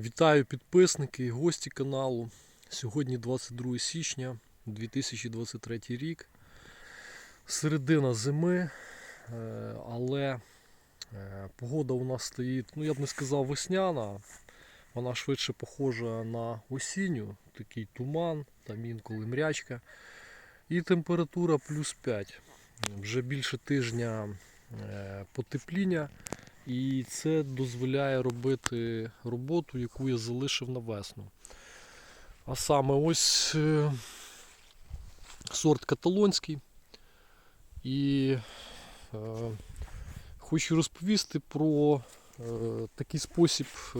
Вітаю підписники і гості каналу. Сьогодні 22 січня 2023 рік. Середина зими, е, але е, погода у нас стоїть, ну я б не сказав весняна, вона швидше похожа на осінню, такий туман, там інколи мрячка. І температура плюс 5. Вже більше тижня е, потепління. І це дозволяє робити роботу, яку я залишив на весну. А саме ось е, сорт каталонський. І е, хочу розповісти про е, такий спосіб е,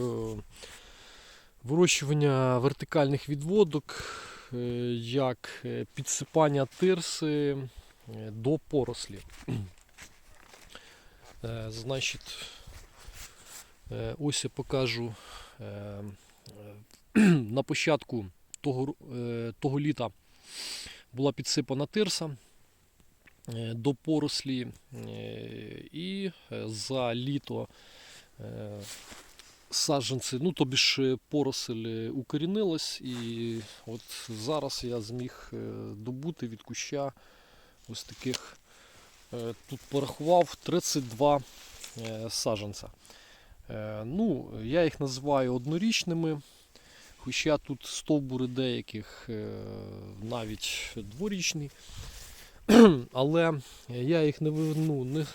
вирощування вертикальних відводок, е, як е, підсипання тирси е, до порослі. Значить, Ось я покажу е, е, на початку того, е, того літа була підсипана тирса е, до порослі, е, і е, за літо е, саджанці, ну тобі ж е, поросль е, укорінилась, і от зараз я зміг е, добути від куща ось таких, е, тут порахував 32 е, саджанця. Е, Ну, я їх називаю однорічними, хоча тут стовбури деяких е, навіть дворічні. Але я їх не, ну, не, е,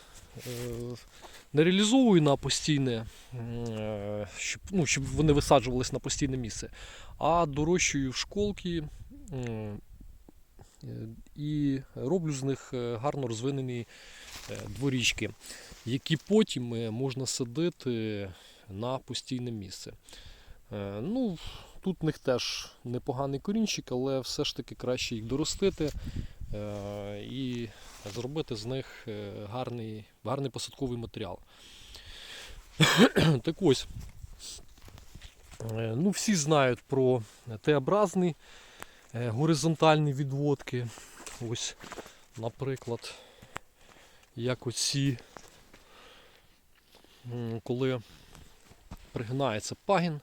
не реалізовую на постійне, щоб, ну, щоб вони висаджувались на постійне місце, а дорощую в школки і роблю з них е, гарно розвинені е, дворічки які потім е, можна садити на постійне місце. Е, Ну, Тут в них теж непоганий корінчик, але все ж таки краще їх доростити е, і зробити з них е, гарний, гарний посадковий матеріал. Так ось, е, ну, всі знають про Т-образні е, горизонтальні відводки. Ось, наприклад, як оці коли пригинається пагін,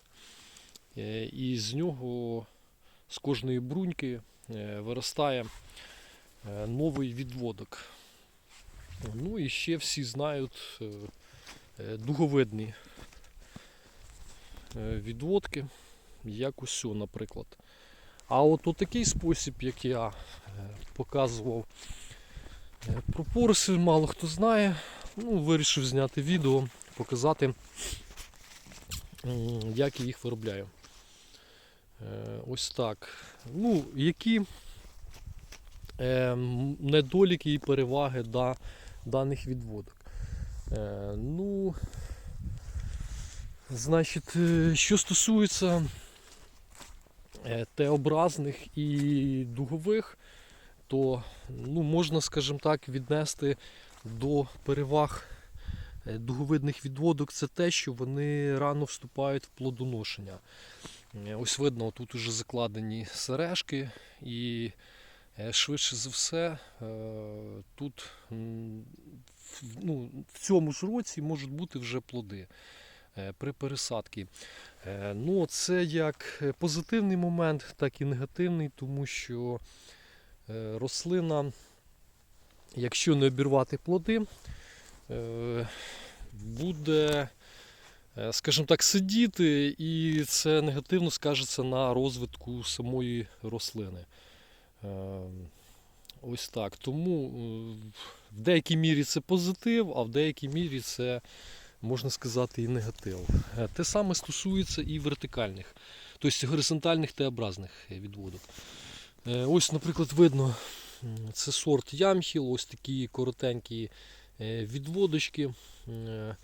е, і з нього з кожної бруньки е, виростає е, новий відводок. Ну і ще всі знають е, е, дуговидні е, відводки, як ось, наприклад. А от у такий спосіб, як я е, показував е, про поросль, мало хто знає. Ну, вирішив зняти відео, показати, як я їх виробляю. Е, Ось так. Ну, які недоліки і переваги да, даних відводок. Ну, значить, що стосується Т-образних і дугових, то ну, можна, скажімо так, віднести до переваг е, дуговидних відводок це те, що вони рано вступають в плодоношення. Е, Ось видно, тут уже закладені сережки, і е, швидше за все е, тут ну, в цьому ж році можуть бути вже плоди е, при пересадці. Е, Ну, це як е, позитивний момент, так і негативний, тому що е, рослина якщо не обірвати плоди, е, буде, е, скажімо так, сидіти, і це негативно скажеться на розвитку самої рослини. Е, Ось так. Тому е, в деякій мірі це позитив, а в деякій мірі це, можна сказати, і негатив. Е, Те саме стосується і вертикальних, тобто горизонтальних Т-образних відводок. Е, Ось, наприклад, видно Це сорт ямхіл, ось такі коротенькі е, відводочки. Е, е,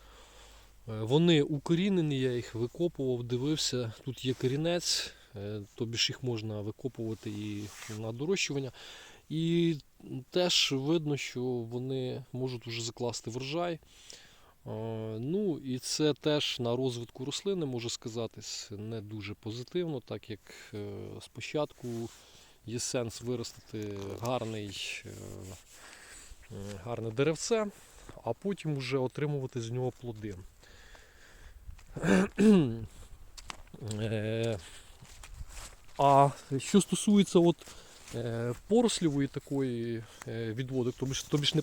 Вони укорінені, я їх викопував, дивився. Тут є корінець, е, тобі ж їх можна викопувати і на дорощування. І теж видно, що вони можуть вже закласти врожай. Ну і це теж на розвитку рослини може сказатись не дуже позитивно, так як е, спочатку є сенс виростити гарний, е, е, гарне деревце, а потім вже отримувати з нього плоди. що стосується от, порослівої такої відводок, тобі ж, не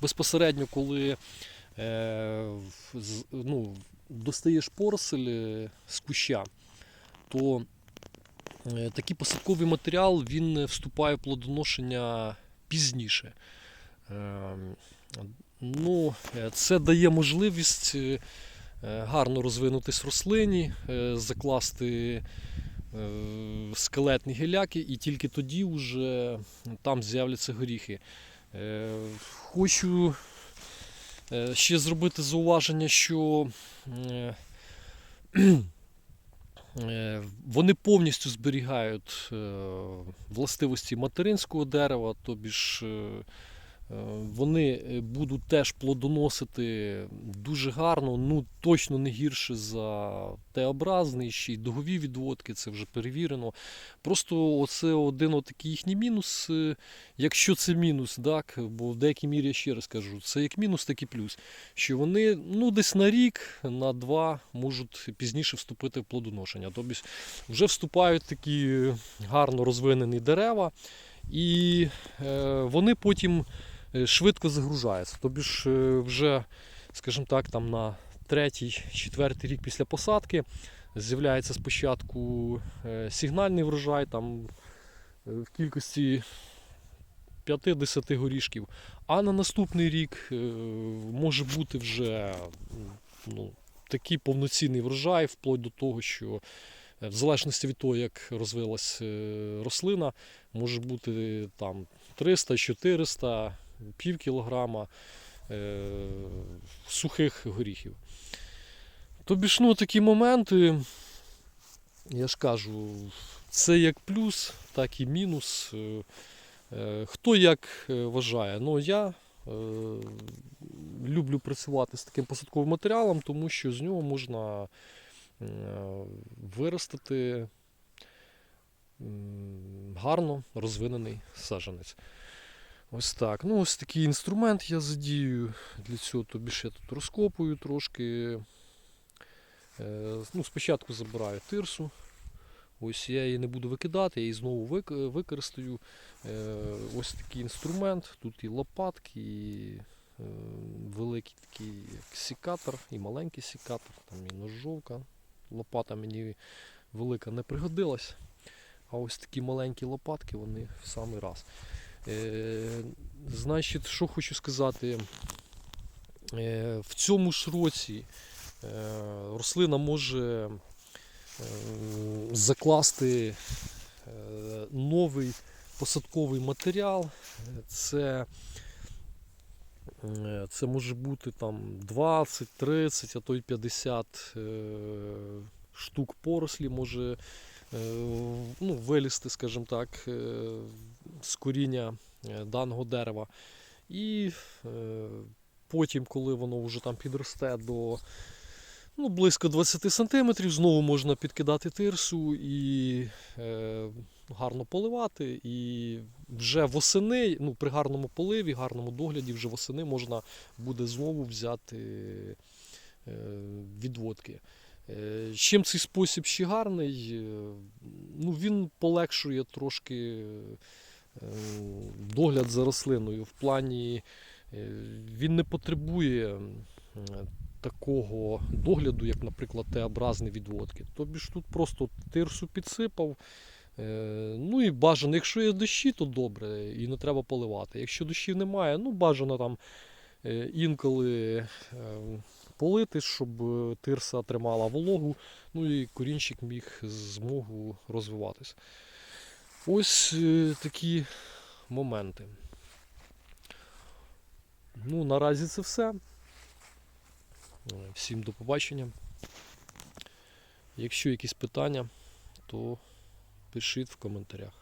безпосередньо, коли ну, достаєш поросль е, з куща, то е, такий посадковий матеріал він вступає в плодоношення пізніше. Е, ну, е, це дає можливість е, е, гарно розвинутись рослині, е, закласти е, скелетні гіляки, і тільки тоді вже там з'являться горіхи. Е, Хочу е, ще зробити зауваження, що е, е, вони повністю зберігають е, властивості материнського дерева, тобі ж е, Е, Вони е, будуть теж плодоносити дуже гарно, ну точно не гірше за Т-образний, ще й догові відводки, це вже перевірено. Просто оце один отакий їхній мінус, е, якщо це мінус, так, бо в деякій мірі я ще раз кажу, це як мінус, так і плюс. Що вони ну, десь на рік, на два можуть пізніше вступити в плодоношення. Тобто вже вступають такі гарно розвинені дерева, і е, вони потім е, швидко загружається. Тобі ж е, вже, скажімо так, там на третій, четвертий рік після посадки з'являється спочатку е, сигнальний врожай там е, в кількості 5-10 горішків, а на наступний рік е, може бути вже ну, такий повноцінний врожай, вплоть до того, що е, в залежності від того, як розвилась е, рослина, може бути там 300-400, пів кілограма е, сухих горіхів. Тобі ж ну, такі моменти, я ж кажу, це як плюс, так і мінус. Е, е, Хто як е, вважає. Ну, я люблю працювати з таким посадковим матеріалом, тому що з нього можна виростити гарно розвинений саджанець. Ось так. Ну, ось такий інструмент я задію. Для цього тобі ще тут розкопую трошки. Е, Ну, спочатку забираю тирсу. Ось я її не буду викидати, я її знову використаю. Е, Ось такий інструмент. Тут і лопатки, і е, великий такий як сікатор, і маленький сікатор, там і ножовка. Лопата мені велика не пригодилась. А ось такі маленькі лопатки, вони в самий раз. Е, значить, що хочу сказати. Е, в цьому ж році е, рослина може закласти новий посадковий матеріал. Це, це може бути там 20, 30, а то й 50 е, штук порослі може ну, вилізти, скажімо так, е, з коріння е, даного дерева. І е, потім, коли воно вже там підросте до ну, близько 20 см, знову можна підкидати тирсу і е, гарно поливати. І вже восени, ну, при гарному поливі, гарному догляді, вже восени можна буде знову взяти е, відводки. Е, Чим цей спосіб ще гарний? Е, Ну, він полегшує трошки е, догляд за рослиною. В плані він не потребує такого догляду, як, наприклад, Т-образні відводки. Тобі ж тут просто тирсу підсипав. Ну і бажано, якщо є дощі, то добре, і не треба поливати. Якщо дощів немає, ну бажано там інколи полити, щоб е, тирса тримала вологу, ну і корінчик міг змогу розвиватись. Ось е, такі моменти. Ну, наразі це все. Е, Всім до побачення. Якщо якісь питання, то пишіть в коментарях.